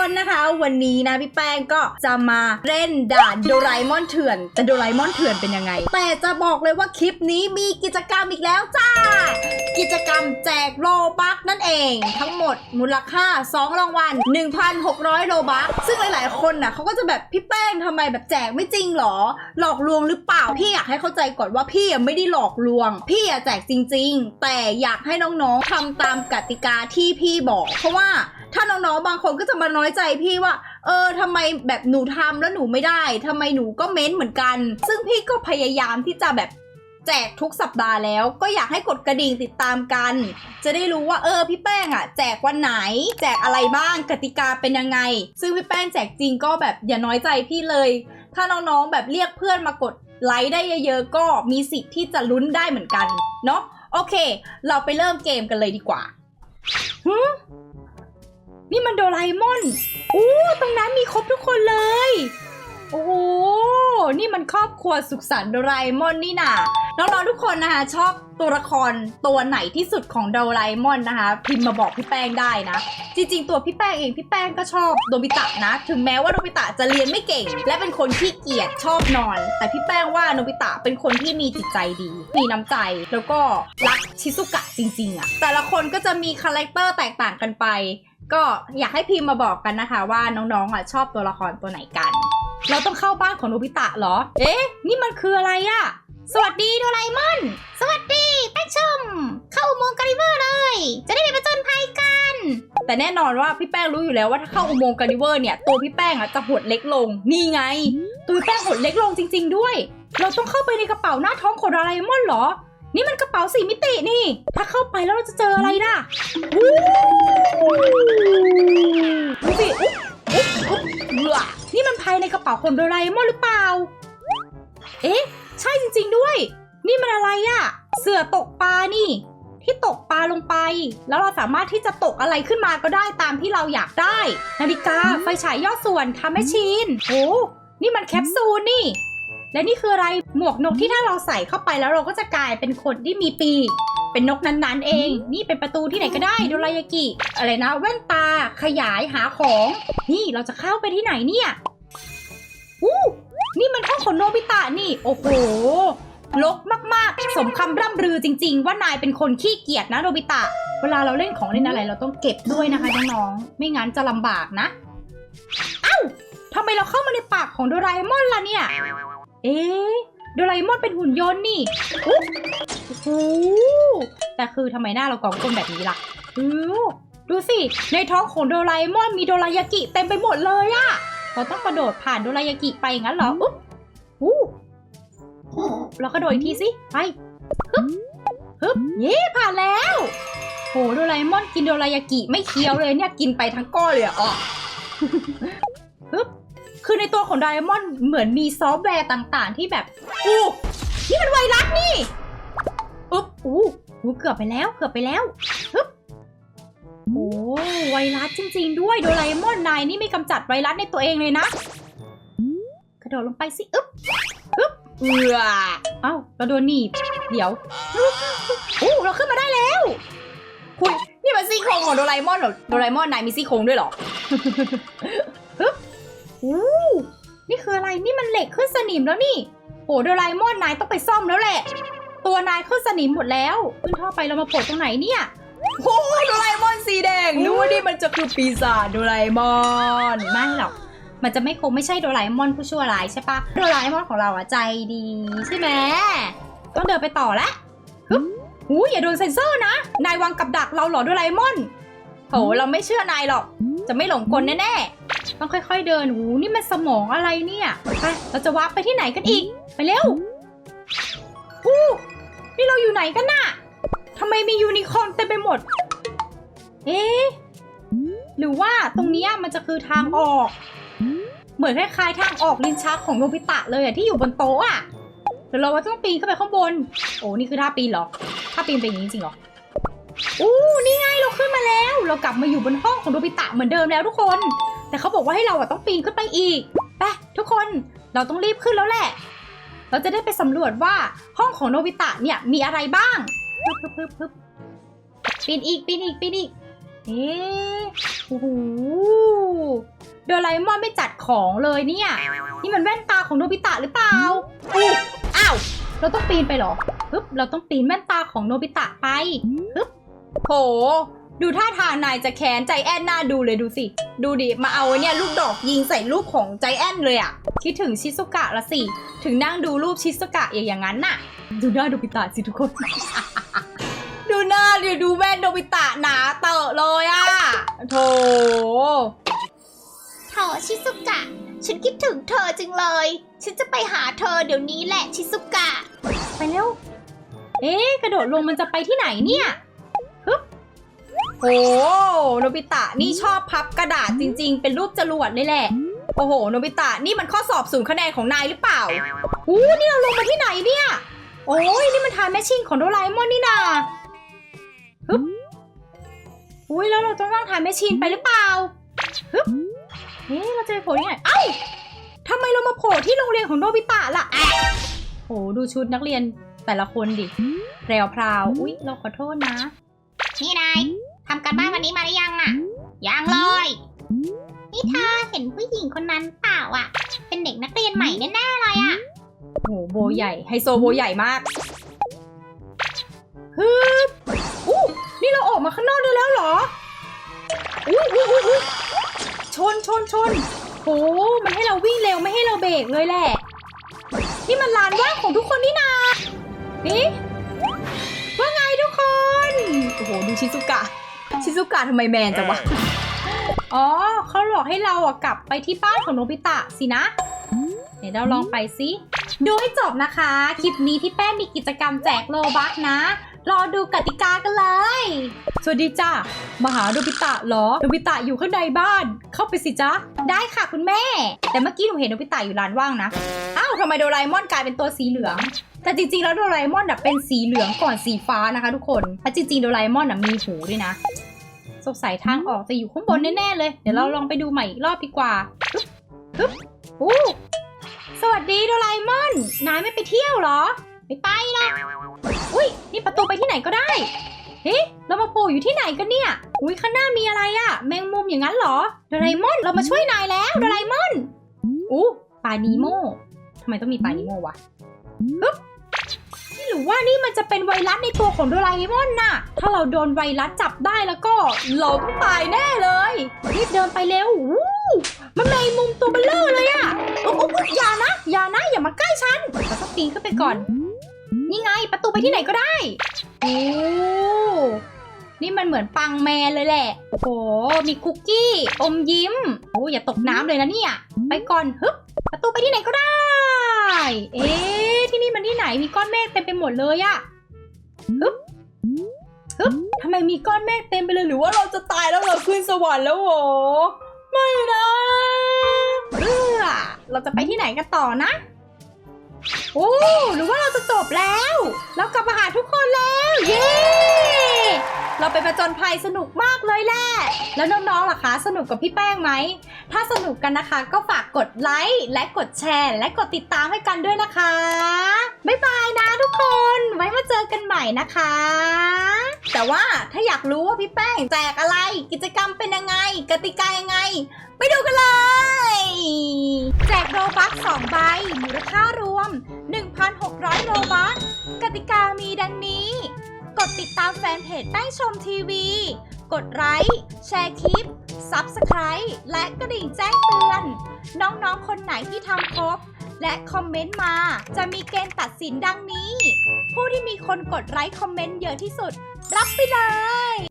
คนนะคะวันนี้นะพี่แป้งก็จะมาเล่นด่านโดราเอมอนเถื่อนแต่โดราเอมอนเถื่อนเป็นยังไง แต่จะบอกเลยว่าคลิปนี้มีกิจกรรมอีกแล้วจ้า กิจกรรมแจกโลบัคนั่นเอง ทั้งหมดมูลค่า 2 รางวัล 1,600 โลบัคซึ่งหลาย ๆ คนน่ะเขาก็จะแบบพี่แป้งทำไมแบบแจกไม่จริงหรอ หลอกลวงหรือเปล่าพี่อยากให้เข้าใจก่อนว่าพี่ไม่ได้หลอกลวง พี่แจกจริง ๆ แต่อยากให้น้องๆทำตามกติกาที่พี่บอก เพราะว่า ถ้าน้องๆบางคนก็จะมาน้อยใจพี่ว่า เออทำไมแบบหนูทำแล้วหนูไม่ได้ทำไมหนูก็เม้นเหมือนกัน ซึ่งพี่ก็พยายามที่จะแบบแจกทุกสัปดาห์แล้วก็อยากให้กดกระดิ่งติดตามกัน จะได้รู้ว่าเออพี่แป้งอะแจกวันไหน แจกอะไรบ้างกติกาเป็นยังไง ซึ่งพี่แป้งแจกจริงก็แบบอย่าน้อยใจพี่เลย ถ้าน้องๆแบบเรียกเพื่อนมากดไลค์ได้เยอะๆก็มีสิทธิ์ที่จะลุ้นได้เหมือนกันเนาะโอเค เราไปเริ่มเกมกันเลยดีกว่าหื นี่มันโดราเอมอนอู้ตรงนั้นมีครบทุกคนเลย โอ้โห นี่มันครอบครัวสุขสันต์โดราเอมอนนี่นาน้องๆทุกคนนะคะ ชอบตัวละครตัวไหนที่สุดของโดราเอมอนนะคะ พิมพ์มาบอกพี่แป้งได้นะ จริง ๆ ตัวพี่แป้งเองพี่แป้งก็ชอบโนบิตะนะ ถึงแม้ว่าโนบิตะจะเรียนไม่เก่ง และเป็นคนขี้เกียจชอบนอน แต่พี่แป้งว่าโนบิตะเป็นคนที่มีจิตใจดี มีน้ำใจแล้วก็รักชิซุกะจริง ๆอะแต่ละคนก็จะมีคาแรคเตอร์แตกต่างกันไป ก็อยากให้พิมพ์มาบอกกันนะคะ ว่าน้องๆอะชอบตัวละครตัวไหนกัน เราต้องเข้าบ้านของโนบิตะเหรอ เอ๊ะ นี่มันคืออะไรอะสวัสดีโดราเอมอน สวัสดีแป้งชม เข้าอุโมงค์กาลิเวอร์เลย จะได้ไปประจนภัยกัน แต่แน่นอนว่าพี่แป้งรู้อยู่แล้วว่าถ้าเข้าอุโมงค์กาลิเวอร์เนี่ยตัวพี่แป้งอะจะหดเล็กลง นี่ไง ตัวพี่แป้งหดเล็กลงจริง ๆ ด้วย เราต้องเข้าไปในกระเป๋าหน้าท้องของโดราเอมอนเหรอ นี่มันกระเป๋าสี่มิตินี่ ถ้าเข้าไปแล้วเราจะเจออะไรน่ะวู้ดูสิอุ๊บอุ๊บอุ๊บเบื่อนี่มันภายในกระเป๋าของโดราเอมอนหรือเปล่า เอ๊ะ ใช่จริง ๆด้วย นี่มันอะไรอะเสือตกปลานี่ ที่ตกปลาลงไป แล้วเราสามารถที่จะตกอะไรขึ้นมาก็ได้ตามที่เราอยากได้ นาฬิกาไฟฉายย่อส่วนทำแมชชีนโอ้นี่มันแคปซูลนี่ และนี่คืออะไรหมวกนกที่ถ้าเราใส่เข้าไปแล้วเราก็จะกลายเป็นคนที่มีปีกเป็นนกนั้นๆ เอง นี่เป็นประตูที่ไหนก็ได้โดรายากิ อะไรนะ แว่นตาขยายหาของ นี่เราจะเข้าไปที่ไหนเนี่ยอู้นี่มันห้องของโนบิตะนี่ โอ้โหลกมากๆ สมคำร่ำรือจริง ๆ ว่านายเป็นคนขี้เกียจนะโนบิตะ เวลาเราเล่นของเล่นอะไรเราต้องเก็บด้วยนะคะน้องๆไม่งั้นจะลำบากนะ เอ้าทำไมเราเข้ามาในปากของโดราเอมอนล่ะเนี่ย เอ๊ะโดราเอมอนเป็นหุ่นยนต์นี่อุ๊ยโอ้โหแต่คือทำไมหน้าเรากองกลมแบบนี้ล่ะอดูสิ ในท้องของโดราเอมอนมีโดรายากิเต็มไปหมดเลยอะเราต้องกระโดดผ่านโดรายากิไปงั้นเหรออุ๊บอู้เรากระโดดอีกทีสิ ไป ฮึบ ฮึบเย้ผ่านแล้ว โห โดราเอมอนกินโดรายากิไม่เคี้ยวเลยเนี่ย กินไปทั้งก้อนเลยอะอ๋อฮึบ คือในตัวของโดราเอมอนเหมือนมีซอฟต์แวร์ต่างๆ ที่แบบอู้นี่มันไวรัสนี่อุ๊บอู้อู้เกือบไปแล้ว เกือบไปแล้วฮึบโอ้ไวรัสจริง ๆ ด้วยโดราเอมอนนายนี่ไม่กำจัดไวรัสในตัวเองเลยนะ กระโดดลงไปสิอึ๊บอึ๊บเอือเอ้าเราโดนหนีบเดี๋ยวอู้เราขึ้นมาได้แล้วคุณนี่มันซี่โครงของโดราเอมอนเหรอโดราเอมอนนายมีซี่โครงด้วยเหรอฮึบ อู้นี่คืออะไรนี่มันเหล็กขึ้นสนิมแล้วนี่โอ้โดราเอมอนนายต้องไปซ่อมแล้วแหละ ตัวนายขึ้นสนิมหมดแล้วขึ้นท่อไปเรามาโผล่ตรงไหนเนี่ยโอ้ยโดราเอมอนสีแดงนึกว่านี่มันจะคือปีศาจโดราเอมอนไม่หรอกมันจะไม่คงไม่ใช่โดราเอมอนผู้ชั่วร้ายใช่ปะโดราเอมอนของเราอะใจดีใช่ไหมต้องเดินไปต่อละฮึบหูอย่าโดนเซ็นเซอร์นะ นายวางกับดักเราเหรอโดราเอมอนโหเราไม่เชื่อนายหรอก จะไม่หลงกลแน่ๆ ต้องค่อยๆเดินหูนี่มันสมองอะไรเนี่ย ไป เราจะวาร์ปไปที่ไหนกันอีก ไปเร็วอู้นี่เราอยู่ไหนกันน่ะทำไมมียูนิคอร์นเต็มไปหมด เอ๊ะ หรือว่าตรงนี้มันจะคือทางออก เหมือนคล้ายๆทางออกลินชักของโนบิตะเลยอะที่อยู่บนโต๊ะอะเดี๋ยวเราว่าต้องปีนขึ้นไปข้างบน โอ้นี่คือท่าปีนเหรอ ท่าปีนเป็นอย่างนี้จริงเหรออู้นี่ไงเราขึ้นมาแล้ว เรากลับมาอยู่บนห้องของโนบิตะเหมือนเดิมแล้วทุกคน แต่เขาบอกว่าให้เราอะต้องปีนขึ้นไปอีกไปทุกคนเราต้องรีบขึ้นแล้วแหละ เราจะได้ไปสำรวจว่าห้องของโนบิตะเนี่ยมีอะไรบ้างพึบพึบพึบพึบปีนอีกปีนอีกปีนอีกเอ๊โอ้โหโดราเอมอนไม่จัดของเลยเนี่ย นี่มันแว่นตาของโนบิตะหรือเปล่าอู้อ้าวเราต้องปีนไปเหรอปึ๊บเราต้องปีนแว่นตาของโนบิตะไปปึ๊บโห ดูท่าทางนายจะแค้นใจแอนน่าดูเลยดูสิ ดูดิ มาเอาไอ้เนี่ยลูกดอกยิงใส่รูปของใจแอนเลยอะคิดถึงชิซุกะละสิ ถึงนั่งดูรูปชิซุกะอย่างนั้นน่ะ ดูหน้าโนบิตะสิทุกคน ดูหน้าดิดูแว่นโนบิตะหนาเตอะเลยอะโถเธอชิซุกะ ฉันคิดถึงเธอจังเลย ฉันจะไปหาเธอเดี๋ยวนี้แหละชิซุกะ ไปเร็ว เอ๊ะกระโดดลงมันจะไปที่ไหนเนี่ยฮึบ โอ้โนบิตะนี่ชอบพับกระดาษจริง ๆ เป็นรูปจรวดเลยแหละ โอ้โหโนบิตะนี่มันข้อสอบศูนย์คะแนนของนายหรือเปล่าอู้นี่เราลงมาที่ไหนเนี่ย โอ้ยนี่มันทานแมชชิ่งของโดราเอมอนนี่นาฮึบอุ้ยแล้วเราต้องนั่งทานแมชชีนไปหรือเปล่าฮึบเอ๊ะเราจะไปโผล่ที่ไหนเอ้าทำไมเรามาโผล่ที่โรงเรียนของโนบิตะล่ะอะโหดูชุดนักเรียนแต่ละคนดิแพรวพราว อุ๊ย เราขอโทษนะ นี่นาย ทำการบ้านวันนี้มาหรือยังอะยังเลย นี่เธอเห็นผู้หญิงคนนั้นเปล่าอะเป็นเด็กนักเรียนใหม่แน่ๆเลยอะโหโบใหญ่ไฮโซโบใหญ่มากฮึบอู้นี่เราออกมาข้างนอกได้แล้วเหรออู้อู้อู้อู้ชนชนชนโหมันให้เราวิ่งเร็วไม่ให้เราเบรกเลยแหละ นี่มันลานว่างของทุกคนนี่นานี่ว่าไงทุกคน โอ้โห ดูชิซุกะ ชิซุกะทำไมแมนจังวะ อ๋อเขาหลอกให้เราอะกลับไปที่บ้านของโนบิตะสินะ เดี๋ยวเราลองไปสิ ดูให้จบนะคะ คลิปนี้พี่แป้งมีกิจกรรมแจกโลบักนะ รอดูกติกากันเลย สวัสดีจ้ามาหาโนบิตะเหรอโนบิตะอยู่ข้างในบ้าน เข้าไปสิจ้าได้ค่ะคุณแม่ แต่เมื่อกี้หนูเห็นโนบิตะอยู่ลานว่างนะ อ้าวทำไมโดราเอมอนกลายเป็นตัวสีเหลืองแต่จริงๆ แล้วโดราเอมอนน่ะเป็นสีเหลืองก่อนสีฟ้านะคะทุกคนและจริงๆ โดราเอมอนน่ะมีหูด้วยนะ สงสัยทางออกจะอยู่ข้างบนแน่ๆเลย เดี๋ยวเราลองไปดูใหม่อีกรอบดีกว่าฮึบฮึบอู้สวัสดีโดราเอมอน นายไม่ไปเที่ยวเหรอ ไม่ไปหรอก อุ้ยนี่ประตูไปที่ไหนก็ได้ เฮ้เรามาโผล่อยู่ที่ไหนกันเนี่ย อุ้ยข้างหน้ามีอะไรอะแมงมุมอย่างนั้นเหรอ โดราเอมอน เรามาช่วยนายแล้วโดราเอมอน อู้ปลานีโมทำไมต้องมีปลานีโมวะฮึบนี่ หรือว่านี่มันจะเป็นไวรัสในตัวของโดราเอมอนน่ะ ถ้าเราโดนไวรัสจับได้แล้วก็ล้มตายแน่เลยรีบเดินไปเร็ววู้มันแมงมุมตัวเบลเลอร์เลยอะโอ้โหอย่านะอย่านะอย่ามาใกล้ฉันเราต้องปีนขึ้นไปก่อน นี่ไงประตูไปที่ไหนก็ได้โอ้นี่มันเหมือนปังแมนเลยแหละ โอ้โห มีคุกกี้ อมยิ้ม โอ้อย่าตกน้ำเลยนะเนี่ย ไปก่อน ฮึบ ประตูไปที่ไหนก็ได้ เอ๊ะ ที่นี่มันที่ไหนมีก้อนเมฆเต็มไปหมดเลยอะฮึบฮึบทำไมมีก้อนเมฆเต็มไปเลยหรือว่าเราจะตายแล้วเราขึ้นสวรรค์แล้วโหไม่นะเออเราจะไปที่ไหนกันต่อนะโอ้หรือว่าเราจะจบแล้ว เรากลับมาหาทุกคนแล้ว เย้ เราไปประจนภัยสนุกมากเลยแหละ แล้วน้องๆล่ะคะ สนุกกับพี่แป้งไหม ถ้าสนุกกันนะคะ ก็ฝากกดไลค์และกดแชร์และกดติดตามให้กันด้วยนะคะ บ๊ายบายนะทุกคน ไว้มาเจอกันใหม่นะคะ แต่ว่าถ้าอยากรู้ว่าพี่แป้งแจกอะไร กิจกรรมเป็นยังไง กติกายังไง ไปดูกันเลย แจกโรบัค2ใบมูลค่ารวม 1,600 โรบัคกติกามีดังนี้ กดติดตามแฟนเพจแป้งชมทีวี กดไลค์ แชร์คลิป Subscribe และกระดิ่งแจ้งเตือน น้องๆ คนไหนที่ทำครบ และคอมเมนต์มา จะมีเกณฑ์ตัดสินดังนี้ ผู้ที่มีคนกดไลค์คอมเมนต์เยอะที่สุด รับไปเลย